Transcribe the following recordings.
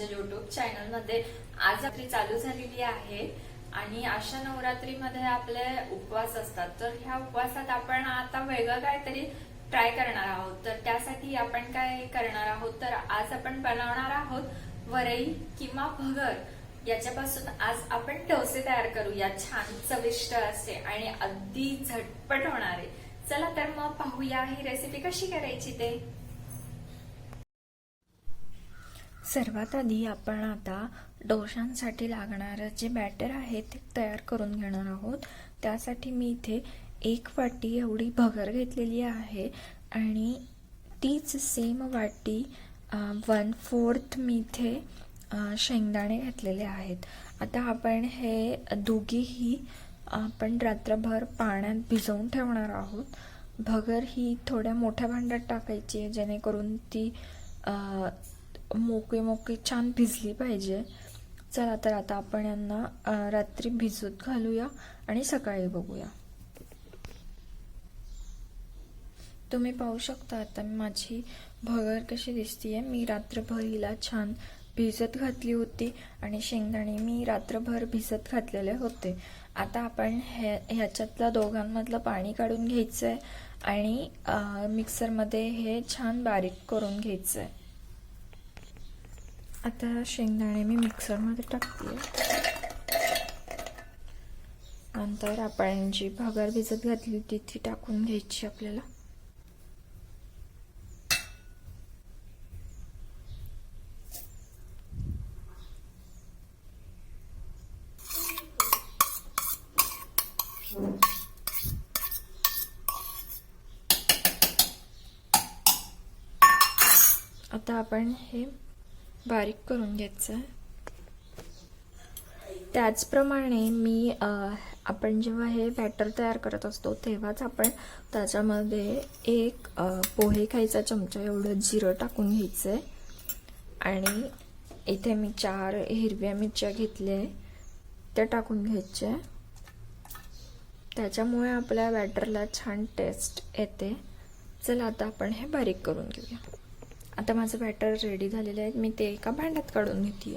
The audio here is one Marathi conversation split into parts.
माझ्या युट्यूब चॅनलमध्ये आज आपली चालू झालेली आहे. आणि अशा नवरात्रीमध्ये आपले उपवास असतात. तर ह्या उपवासात आपण आता वेगळं काहीतरी ट्राय करणार आहोत. तर त्यासाठी आपण काय करणार आहोत? तर आज आपण बनवणार आहोत वरई किंवा भगर याच्यापासून आज आपण डोसे तयार करूया छान चविष्ट असे आणि अगदी झटपट होणारे. चला तर मग पाहूया ही रेसिपी कशी करायची ते. सर्वात आधी आपण आता डोशांसाठी लागणारं जे बॅटर आहे ते तयार करून घेणार आहोत. त्यासाठी मी इथे एक वाटी एवढी भगर घेतलेली आहे आणि तीच सेम वाटी वन फोर्थ मी इथे शेंगदाणे घातलेले आहेत. आता आपण हे दोघीही आपण रात्रभर पाण्यात भिजवून ठेवणार आहोत. भगर ही थोड्या मोठ्या भांड्यात टाकायची आहे जेणेकरून ती मोकळी मोकळी छान भिजली पाहिजे. चला तर आता आपण यांना रात्री भिजत घालूया आणि सकाळी बघूया. तुम्ही पाहू शकता आता माझी भगर कशी दिसतीये. मी रात्रभर हिला छान भिजत घातली होती आणि शेंगदाणे मी रात्रभर भिजत घातलेले होते. आता आपण हे ह्याच्यातलं दोघांमधलं पाणी काढून घ्यायचं आहे आणि मिक्सरमध्ये हे छान बारीक करून घ्यायचं आहे आता शेंगदाणे मी मिक्सरमध्ये टाकते. नंतर आपण जी भगर भिजत घातली होती ती टाकून घ्यायची आपल्याला. आता आपण हे बारीक करून घ्यायचं. आहे त्याचप्रमाणे मी आपण जेव्हा हे बॅटर तयार करत असतो तेव्हाच आपण त्याच्यामध्ये एक पोहे खायचा चमचा एवढं जिरं टाकून घ्यायचं आहे आणि इथे मी चार हिरव्या मिरच्या घेतल्या आहे त्या टाकून घ्यायच्या. त्याच्यामुळे आपल्या बॅटरला छान टेस्ट येते. चला आता आपण हे बारीक करून घेऊया. आता माझं बॅटर रेडी झालेलं आहे. मी ते एका भांड्यात काढून घेते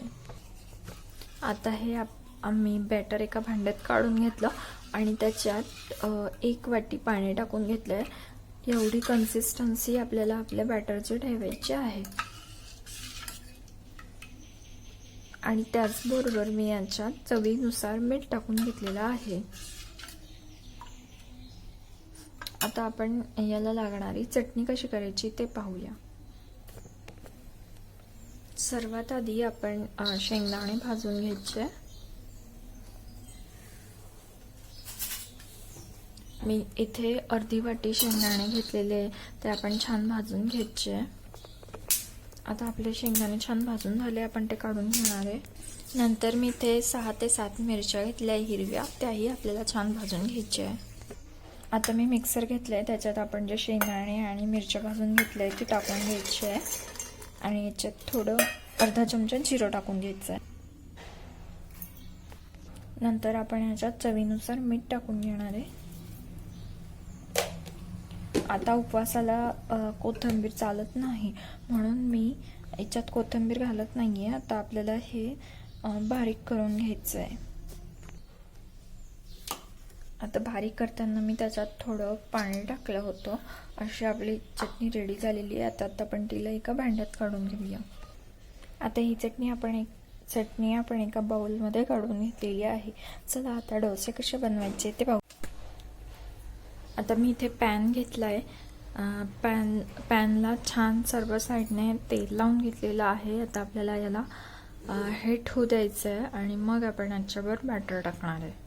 आता हे आप आम्ही बॅटर एका भांड्यात काढून घेतलं आणि त्याच्यात एक वाटी पाणी टाकून घेतलं आहे एवढी कन्सिस्टन्सी आपल्याला आपल्या बॅटरची ठेवायची आहे. आणि त्याचबरोबर मी याच्यात चवीनुसार मीठ टाकून घेतलेलं आहे. आता आपण याला लागणारी चटणी कशी करायची ते पाहूया. सर्वात आधी आपण शेंगदाणे भाजून घ्यायचे. मी इथे अर्धी वाटी शेंगदाणे घेतलेले ते आपण छान भाजून घ्यायचे. आता आपले शेंगदाणे छान भाजून झाले आपण ते काढून घेणार आहे. नंतर मी इथे सहा ते सात मिरच्या घेतल्या हिरव्या. त्याही आपल्याला छान भाजून घ्यायच्या आहे. आता मी मिक्सर घेतलं आहे त्याच्यात आपण जे शेंगदाणे आणि मिरच्या भाजून घेतल्या आहे ती टाकून घ्यायची आहे. आणि याच्यात थोडं अर्धा चमचा जिरं टाकून घ्यायचं आहे नंतर आपण ह्याच्यात चवीनुसार मीठ टाकून घेणार आहे. आता उपवासाला कोथिंबीर चालत नाही. म्हणून मी याच्यात कोथिंबीर घालत नाही आहे आता आपल्याला हे बारीक करून घ्यायचं आहे आता बारीक करताना मी त्याच्यात थोडं पाणी टाकलं होतं. अशी आपली चटणी रेडी झालेली आहे. आता आता आपण तिला एका भांड्यात काढून घेऊया. आता ही चटणी आपण एक चटणी आपण एका बाऊलमध्ये काढून घेतलेली आहे. चला आता डोसे कसे बनवायचे ते पाहू. आता मी इथे पॅन घेतला आहे पॅन पॅनला छान सर्व साईडने तेल लावून घेतलेलं आहे. आता आपल्याला याला हेट होऊ द्यायचं आहे आणि मग आपण याच्यावर बॅटर टाकणार आहे.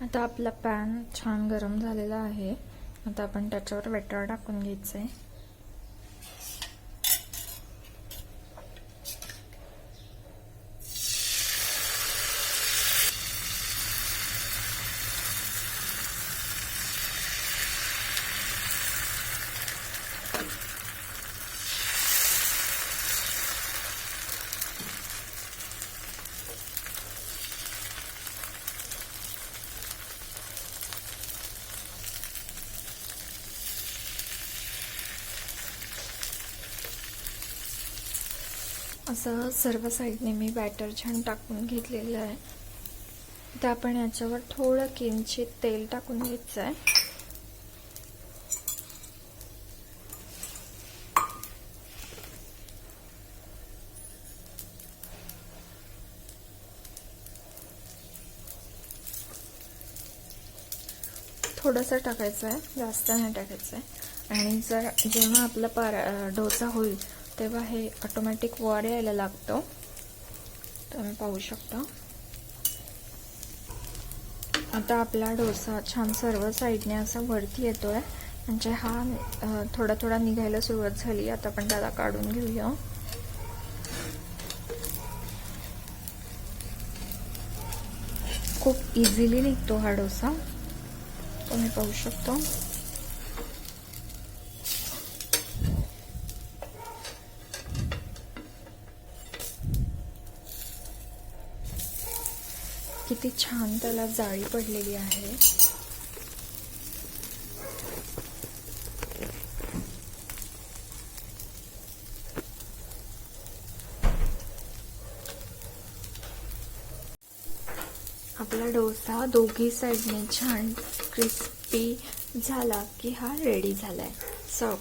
आता आपला पॅन छान गरम झालेला आहे. आता आपण त्याच्यावर वेटर टाकून घ्यायचं आहे असं सर्व साईडने मी बॅटर छान टाकून घेतलेलं आहे. तर आपण याच्यावर थोडं किंचित तेल टाकून घ्यायचं आहे. थोडंसं टाकायचं आहे जास्त नाही टाकायचं आहे. आणि जर जेव्हा आपला पारा डोसा होईल तेव्हा हे ऑटोमॅटिक वर यायला लागतं. तुम्ही पाहू शकता. आता आपला डोसा छान सर्व साईडने असा वरती येतो आहे म्हणजे हा थोडा थोडा निघायला सुरुवात झाली. आता आपण त्याला काढून घेऊया. खूप इझिली निघतो हा डोसा. तुम्ही पाहू शकता. किती छान त्याला जाळी पडलेली आहे. आपला डोसा दोघी साईडने छान क्रिस्पी झाला की हा रेडी झाला आहे सर्व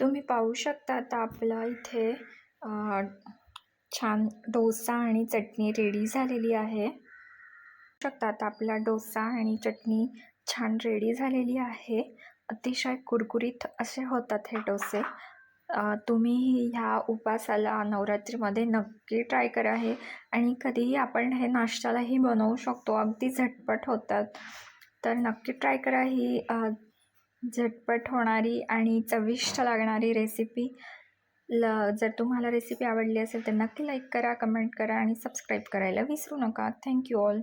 तुम्ही पाहू शकता आता आपला इथे छान डोसा आणि चटणी रेडी झालेली आहे. शकतात आपला डोसा आणि चटणी छान रेडी झालेली आहे. अतिशय कुरकुरीत असे होतात हे डोसे. तुम्ही ह्या उपासाला नवरात्रीमध्ये नक्की ट्राय करा हे. आणि कधीही आपण हे नाश्त्यालाही बनवू शकतो. अगदी झटपट होतात. तर नक्की ट्राय करा ही झटपट होणारी आणि चविष्ट लागणारी रेसिपी ल जर तुम्हाला रेसिपी आवडली असेल तर नक्की लाईक करा कमेंट करा आणि सबस्क्राईब करायला विसरू नका. Thank you all